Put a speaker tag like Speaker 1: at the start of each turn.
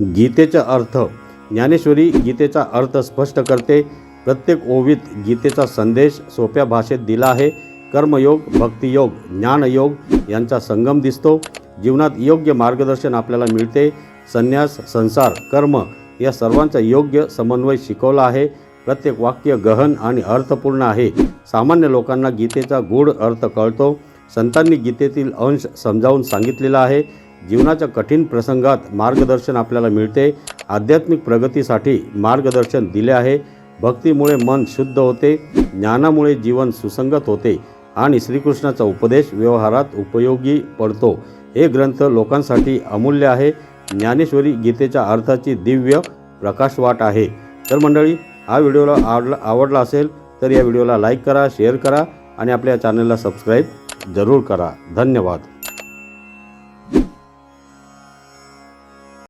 Speaker 1: गीतेचा अर्थ ज्ञानेश्वरी गीतेचा अर्थ स्पष्ट करते प्रत्येक ओवीत गीतेचा संदेश सोप्या भाषेत दिला आहे. कर्मयोग भक्तियोग ज्ञानयोग यांचा संगम दिसतो. जीवनात योग्य मार्गदर्शन आपल्याला मिळते. संन्यास संसार कर्म या सर्वांचा योग्य समन्वय शिकवला आहे. प्रत्येक वाक्य गहन आणि अर्थपूर्ण आहे. सामान्य लोकांना गीतेचा गूढ अर्थ कळतो. संतांनी गीतेतील अंश समजावून सांगितलेला आहे. जीवनाच्या कठीण प्रसंगात मार्गदर्शन आपल्याला मिळते. आध्यात्मिक प्रगतीसाठी मार्गदर्शन दिले आहे. भक्तीमुळे मन शुद्ध होते. ज्ञानामुळे जीवन सुसंगत होते. आणि श्रीकृष्णाचा उपदेश व्यवहारात उपयोगी पडतो. हे ग्रंथ लोकांसाठी अमूल्य आहे. ज्ञानेश्वरी गीतेच्या अर्थाची दिव्य प्रकाशवाट आहे. तर मंडळी हा व्हिडिओला आवडला आवडला असेल तर या व्हिडिओला लाईक करा शेअर करा आणि आपल्या चॅनलला सबस्क्राईब जरूर करा. धन्यवाद.